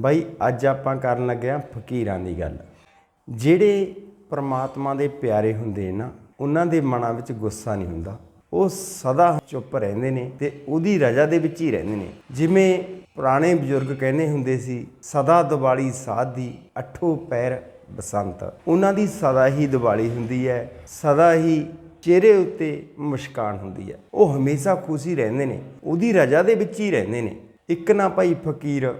ਬਾਈ, ਅੱਜ ਆਪਾਂ ਕਰਨ ਲੱਗੇ ਆ ਫਕੀਰਾਂ ਦੀ ਗੱਲ। ਜਿਹੜੇ ਪ੍ਰਮਾਤਮਾ ਦੇ ਪਿਆਰੇ ਹੁੰਦੇ ਨਾ, ਉਹਨਾਂ ਦੇ ਮਨਾਂ ਵਿੱਚ ਗੁੱਸਾ ਨਹੀਂ ਹੁੰਦਾ। ਉਹ ਸਦਾ ਚੁੱਪ ਰਹਿੰਦੇ ਨੇ ਤੇ ਉਹਦੀ ਰਜ਼ਾ ਦੇ ਵਿੱਚ ਹੀ ਰਹਿੰਦੇ ਨੇ। ਜਿਵੇਂ ਪੁਰਾਣੇ ਬਜ਼ੁਰਗ ਕਹਿੰਦੇ ਹੁੰਦੇ ਸੀ, ਸਦਾ ਦਿਵਾਲੀ ਸਾਧ ਦੀ, ਅਠੋ ਪੈਰ ਬਸੰਤ। ਉਹਨਾਂ ਦੀ ਸਦਾ ਹੀ ਦਿਵਾਲੀ ਹੁੰਦੀ ਹੈ, ਸਦਾ ਹੀ ਚਿਹਰੇ ਉੱਤੇ ਮੁਸਕਾਨ ਹੁੰਦੀ ਹੈ। ਉਹ ਹਮੇਸ਼ਾ ਖੁਸ਼ੀ ਰਹਿੰਦੇ ਨੇ, ਉਹਦੀ ਰਜ਼ਾ ਦੇ ਵਿੱਚ ਹੀ ਰਹਿੰਦੇ ਨੇ। ਇੱਕ ਨਾ ਭਾਈ ਫਕੀਰ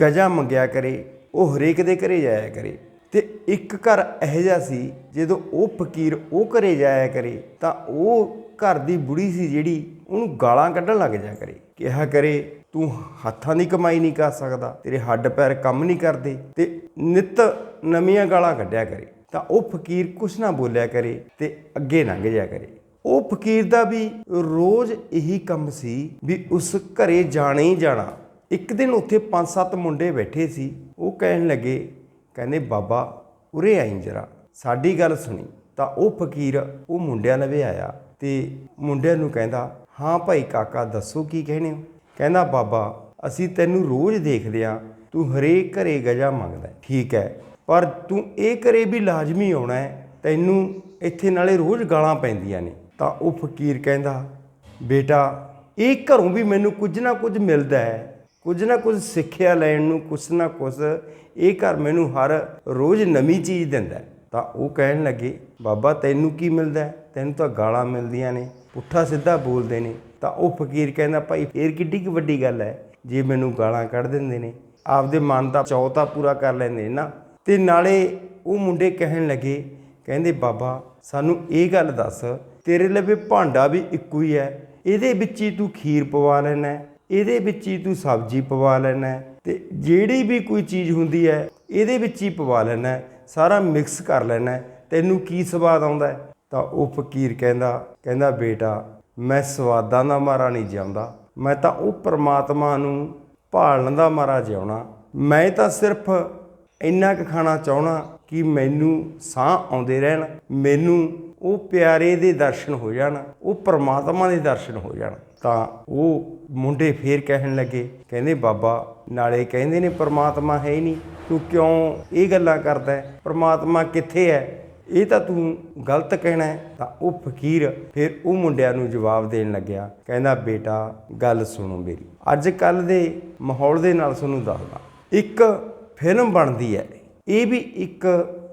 ਗਜਾ ਮੰਗਿਆ ਕਰੇ, ਉਹ ਹਰੇਕ ਦੇ ਘਰੇ ਜਾਇਆ ਕਰੇ। ਤੇ ਇੱਕ ਘਰ ਇਹੋ ਜਿਹਾ ਸੀ, ਜਦੋਂ ਉਹ ਫਕੀਰ ਉਹ ਘਰੇ ਜਾਇਆ ਕਰੇ, ਤਾਂ ਉਹ ਘਰ ਦੀ ਬੁੜੀ ਸੀ ਜਿਹੜੀ ਉਹਨੂੰ ਗਾਲਾਂ ਕੱਢਣ ਲੱਗ ਜਾ ਕਰੇ। ਕਿਹਾ ਕਰੇ, ਤੂੰ ਹੱਥਾਂ ਦੀ ਕਮਾਈ ਨਹੀਂ ਕਰ ਸਕਦਾ, ਤੇਰੇ ਹੱਡ ਪੈਰ ਕੰਮ ਨਹੀਂ ਕਰਦੇ, ਤੇ ਨਿਤ ਨਵੀਆਂ ਗਾਲਾਂ ਕੱਢਿਆ ਕਰੇ। ਤਾਂ ਉਹ ਫਕੀਰ ਕੁਛ ਨਾ ਬੋਲਿਆ ਕਰੇ ਤੇ ਅੱਗੇ ਲੰਘ ਜਾ ਕਰੇ। ਉਹ ਫਕੀਰ ਦਾ ਵੀ ਰੋਜ਼ ਇਹੀ ਕੰਮ ਸੀ ਵੀ ਉਸ ਘਰੇ ਜਾਣਾ ਹੀ ਜਾਣਾ। ਇੱਕ ਦਿਨ ਉੱਥੇ ਪੰਜ ਸੱਤ ਮੁੰਡੇ ਬੈਠੇ ਸੀ। ਉਹ ਕਹਿਣ ਲੱਗੇ, ਕਹਿੰਦੇ, ਬਾਬਾ, ਉਰੇ ਆਈ ਜਰਾ। ਸਾਡੀ ਗੱਲ ਸੁਣੀ। ਤਾਂ ਉਹ ਫਕੀਰ ਉਹ ਮੁੰਡਿਆਂ ਲਵੇ ਆਇਆ ਤੇ ਮੁੰਡਿਆਂ ਨੂੰ ਕਹਿੰਦਾ, ਹਾਂ ਭਾਈ ਕਾਕਾ, ਦੱਸੋ ਕੀ ਕਹਿਣੇ ਹੋ? ਕਹਿੰਦਾ, ਬਾਬਾ, ਅਸੀਂ ਤੈਨੂੰ ਰੋਜ਼ ਦੇਖਦੇ ਆ। ਤੂੰ ਹਰੇਕ ਘਰੇ ਗਜਾ ਮੰਗਦਾ ਠੀਕ ਹੈ, ਪਰ ਤੂੰ ਇਹ ਘਰੇ ਵੀ ਲਾਜ਼ਮੀ ਆਉਣਾ ਹੈ। ਤੈਨੂੰ ਇੱਥੇ ਨਾਲੇ ਰੋਜ਼ ਗਾਲਾਂ ਪੈਂਦੀਆਂ ਨੇ। ਤਾਂ ਉਹ ਫਕੀਰ ਕਹਿੰਦਾ, ਬੇਟਾ, ਇਹ ਘਰੋਂ ਵੀ ਮੈਨੂੰ ਕੁਝ ਨਾ ਕੁਝ ਮਿਲਦਾ ਹੈ। ਕੁਝ ਨਾ ਕੁਝ ਸਿੱਖਿਆ ਲੈਣ ਨੂੰ ਕੁਛ ਨਾ ਕੁਛ ਇਹ ਘਰ ਮੈਨੂੰ ਹਰ ਰੋਜ਼ ਨਵੀਂ ਚੀਜ਼ ਦਿੰਦਾ ਤਾਂ ਉਹ ਕਹਿਣ ਲੱਗੇ, ਬਾਬਾ, ਤੈਨੂੰ ਕੀ ਮਿਲਦਾ ਤੈਨੂੰ ਤਾਂ ਗਾਲਾਂ ਮਿਲਦੀਆਂ ਨੇ, ਪੁੱਠਾ ਸਿੱਧਾ ਬੋਲਦੇ ਨੇ। ਤਾਂ ਉਹ ਫਕੀਰ ਕਹਿੰਦਾ, ਭਾਈ, ਫੇਰ ਕਿੱਡੀ ਕੁ ਵੱਡੀ ਗੱਲ ਹੈ? ਜੇ ਮੈਨੂੰ ਗਾਲਾਂ ਕੱਢ ਦਿੰਦੇ ਨੇ, ਆਪਦੇ ਮਨ ਦਾ ਚੌਤਾ ਪੂਰਾ ਕਰ ਲੈਂਦੇ ਨਾ ਤੇ ਨਾਲੇ ਉਹ ਮੁੰਡੇ ਕਹਿਣ ਲੱਗੇ, ਕਹਿੰਦੇ, ਬਾਬਾ, ਸਾਨੂੰ ਇਹ ਗੱਲ ਦੱਸ, ਤੇਰੇ ਲਵੇ ਭਾਂਡਾ ਵੀ ਇੱਕੋ ਹੀ ਹੈ, ਇਹਦੇ ਵਿੱਚ ਹੀ ਤੂੰ ਖੀਰ ਪਵਾ ਲੈਣਾ ਇਹਦੇ ਵਿੱਚ ਹੀ ਤੂੰ ਸਬਜ਼ੀ ਪਵਾ ਲੈਣਾ ਹੈ ਤੇ ਜਿਹੜੀ ਵੀ ਕੋਈ ਚੀਜ਼ ਹੁੰਦੀ ਹੈ, ਇਹਦੇ ਵਿੱਚ ਹੀ ਪਵਾ ਲੈਣਾ ਸਾਰਾ ਮਿਕਸ ਕਰ ਲੈਣਾ ਤੈਨੂੰ ਕੀ ਸਵਾਦ ਆਉਂਦਾ ਤਾਂ ਉਹ ਫਕੀਰ ਕਹਿੰਦਾ ਕਹਿੰਦਾ, ਬੇਟਾ, ਮੈਂ ਸਵਾਦਾਂ ਦਾ ਮਾਰਾ ਨਹੀਂ ਜਿਉਂਦਾ। ਮੈਂ ਤਾਂ ਉਹ ਪ੍ਰਮਾਤਮਾ ਨੂੰ ਭਾਲਣ ਦਾ ਮਾਰਾ ਜਿਉਣਾ। ਮੈਂ ਤਾਂ ਸਿਰਫ ਇੰਨਾ ਕੁ ਖਾਣਾ ਚਾਹਣਾ ਕਿ ਮੈਨੂੰ ਸਾਹ ਆਉਂਦੇ ਰਹਿਣ, ਮੈਨੂੰ ਉਹ ਪਿਆਰੇ ਦੇ ਦਰਸ਼ਨ ਹੋ ਜਾਣ, ਉਹ ਪ੍ਰਮਾਤਮਾ ਦੇ ਦਰਸ਼ਨ ਹੋ ਜਾਣ। ਤਾਂ ਉਹ ਮੁੰਡੇ ਫੇਰ ਕਹਿਣ ਲੱਗੇ, ਕਹਿੰਦੇ, ਬਾਬਾ, ਨਾਲੇ ਕਹਿੰਦੇ ਨੇ ਪ੍ਰਮਾਤਮਾ ਹੈ ਹੀ ਨਹੀਂ, ਤੂੰ ਕਿਉਂ ਇਹ ਗੱਲਾਂ ਕਰਦਾ ਹੈ? ਪ੍ਰਮਾਤਮਾ ਕਿੱਥੇ ਹੈ? ਇਹ ਤਾਂ ਤੂੰ ਗਲਤ ਕਹਿਣਾ ਹੈ। ਤਾਂ ਉਹ ਫਕੀਰ ਫਿਰ ਉਹ ਮੁੰਡਿਆਂ ਨੂੰ ਜਵਾਬ ਦੇਣ ਲੱਗਿਆ, ਕਹਿੰਦਾ, ਬੇਟਾ, ਗੱਲ ਸੁਣੋ ਮੇਰੀ। ਅੱਜ ਕੱਲ ਦੇ ਮਾਹੌਲ ਦੇ ਨਾਲ ਤੁਹਾਨੂੰ ਦੱਸਦਾ, ਇੱਕ ਫਿਲਮ ਬਣਦੀ ਹੈ। ਇਹ ਵੀ ਇੱਕ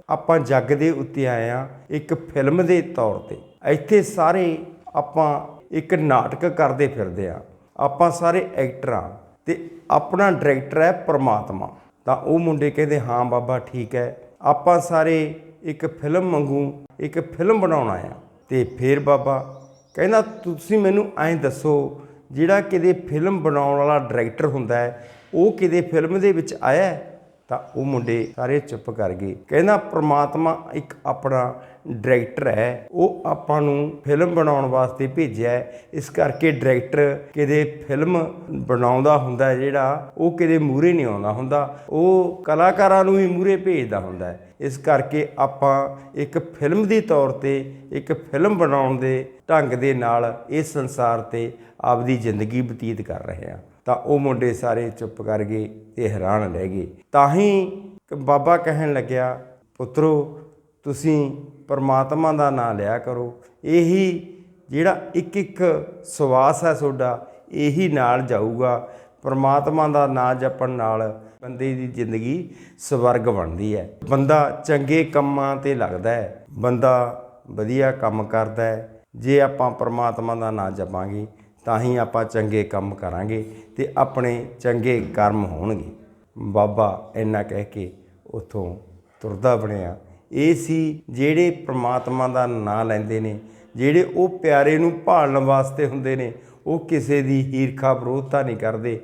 ਆਪਾਂ ਜੱਗ ਦੇ ਉੱਤੇ ਆਏ ਆ ਇੱਕ ਫਿਲਮ ਦੇ ਤੌਰ ਤੇ। ਇੱਥੇ ਸਾਰੇ ਆਪਾਂ ਇੱਕ ਨਾਟਕ ਕਰਦੇ ਫਿਰਦੇ ਆ ਆਪਾਂ ਸਾਰੇ ਐਕਟਰ ਆ ਤੇ ਆਪਣਾ ਡਾਇਰੈਕਟਰ ਹੈ ਪਰਮਾਤਮਾ। ਤਾਂ ਉਹ ਮੁੰਡੇ ਕਹਿੰਦੇ, ਹਾਂ ਬਾਬਾ, ਠੀਕ ਹੈ। ਆਪਾਂ ਸਾਰੇ ਇੱਕ ਫਿਲਮ ਵਾਂਗੂ ਇੱਕ ਫਿਲਮ ਬਣਾਉਣਾ ਆ ਤੇ ਫਿਰ ਬਾਬਾ ਕਹਿੰਦਾ, ਤੁਸੀਂ ਮੈਨੂੰ ਐਂ ਦੱਸੋ, ਜਿਹੜਾ ਕਿਤੇ ਫਿਲਮ ਬਣਾਉਣ ਵਾਲਾ ਡਾਇਰੈਕਟਰ ਹੁੰਦਾ ਹੈ, ਉਹ ਕਿਤੇ ਫਿਲਮ ਦੇ ਵਿੱਚ ਆਇਆ ਹੈ? ਤਾਂ ਉਹ ਮੁੰਡੇ ਸਾਰੇ ਚੁੱਪ ਕਰ ਗਏ। ਕਹਿੰਦਾ, ਪ੍ਰਮਾਤਮਾ ਇੱਕ ਆਪਣਾ ਡਾਇਰੈਕਟਰ ਹੈ। ਉਹ ਆਪਾਂ ਨੂੰ ਫਿਲਮ ਬਣਾਉਣ ਵਾਸਤੇ ਭੇਜਿਆ ਇਸ ਕਰਕੇ ਡਾਇਰੈਕਟਰ ਕਿਤੇ ਫਿਲਮ ਬਣਾਉਂਦਾ ਹੁੰਦਾ ਜਿਹੜਾ ਉਹ ਕਿਤੇ ਮੂਰੇ ਨਹੀਂ ਆਉਂਦਾ ਹੁੰਦਾ। ਉਹ ਕਲਾਕਾਰਾਂ ਨੂੰ ਹੀ ਮੂਰੇ ਭੇਜਦਾ ਹੁੰਦਾ ਇਸ ਕਰਕੇ ਆਪਾਂ ਇੱਕ ਫਿਲਮ ਦੇ ਤੌਰ ਤੇ, ਇੱਕ ਫਿਲਮ ਬਣਾਉਣ ਦੇ ਢੰਗ ਦੇ ਨਾਲ ਇਸ ਸੰਸਾਰ ਤੇ ਆਪਦੀ ਜ਼ਿੰਦਗੀ ਬਤੀਤ ਕਰ ਰਹੇ ਹਾਂ। ਤਾਂ ਉਹ ਮੁੰਡੇ ਸਾਰੇ ਚੁੱਪ ਕਰ ਗਏ ਤੇ ਹੈਰਾਨ ਰਹਿ ਗਏ। ਤਾਂ ਹੀ ਬਾਬਾ ਕਹਿਣ ਲੱਗਿਆ, ਪੁੱਤਰੋ, ਤੁਸੀਂ ਪਰਮਾਤਮਾ ਦਾ ਨਾਮ ਲਿਆ ਕਰੋ। ਇਹੀ ਜਿਹੜਾ ਇੱਕ ਇੱਕ ਸਵਾਸ ਹੈ ਤੁਹਾਡਾ, ਇਹੀ ਨਾਲ ਜਾਊਗਾ। ਪਰਮਾਤਮਾ ਦਾ ਨਾਮ ਜਪਣ ਨਾਲ ਬੰਦੇ ਦੀ ਜ਼ਿੰਦਗੀ ਸਵਰਗ ਬਣਦੀ ਹੈ। ਬੰਦਾ ਚੰਗੇ ਕੰਮਾਂ ਤੇ ਲੱਗਦਾ ਹੈ। ਬੰਦਾ ਵਧੀਆ ਕੰਮ ਕਰਦਾ ਹੈ। ਜੇ ਆਪਾਂ ਪਰਮਾਤਮਾ ਦਾ ਨਾਮ ਜਪਾਂਗੇ ਤਾਂ ਹੀ ਆਪਾਂ ਚੰਗੇ ਕੰਮ ਕਰਾਂਗੇ ਤੇ ਆਪਣੇ ਚੰਗੇ ਕਰਮ ਹੋਣਗੇ। ਬਾਬਾ ਇੰਨਾ ਕਹਿ ਕੇ ਉਥੋਂ ਤੁਰਦਾ ਬਣਿਆ। ਇਹ ਸੀ ਜਿਹੜੇ ਪ੍ਰਮਾਤਮਾ ਦਾ ਨਾਮ ਲੈਂਦੇ ਨੇ, ਜਿਹੜੇ ਉਹ ਪਿਆਰੇ ਨੂੰ ਭਾਲਣ ਵਾਸਤੇ ਹੁੰਦੇ ਨੇ, ਉਹ ਕਿਸੇ ਦੀ ਈਰਖਾ ਵਿਰੋਧਤਾ ਨਹੀਂ ਕਰਦੇ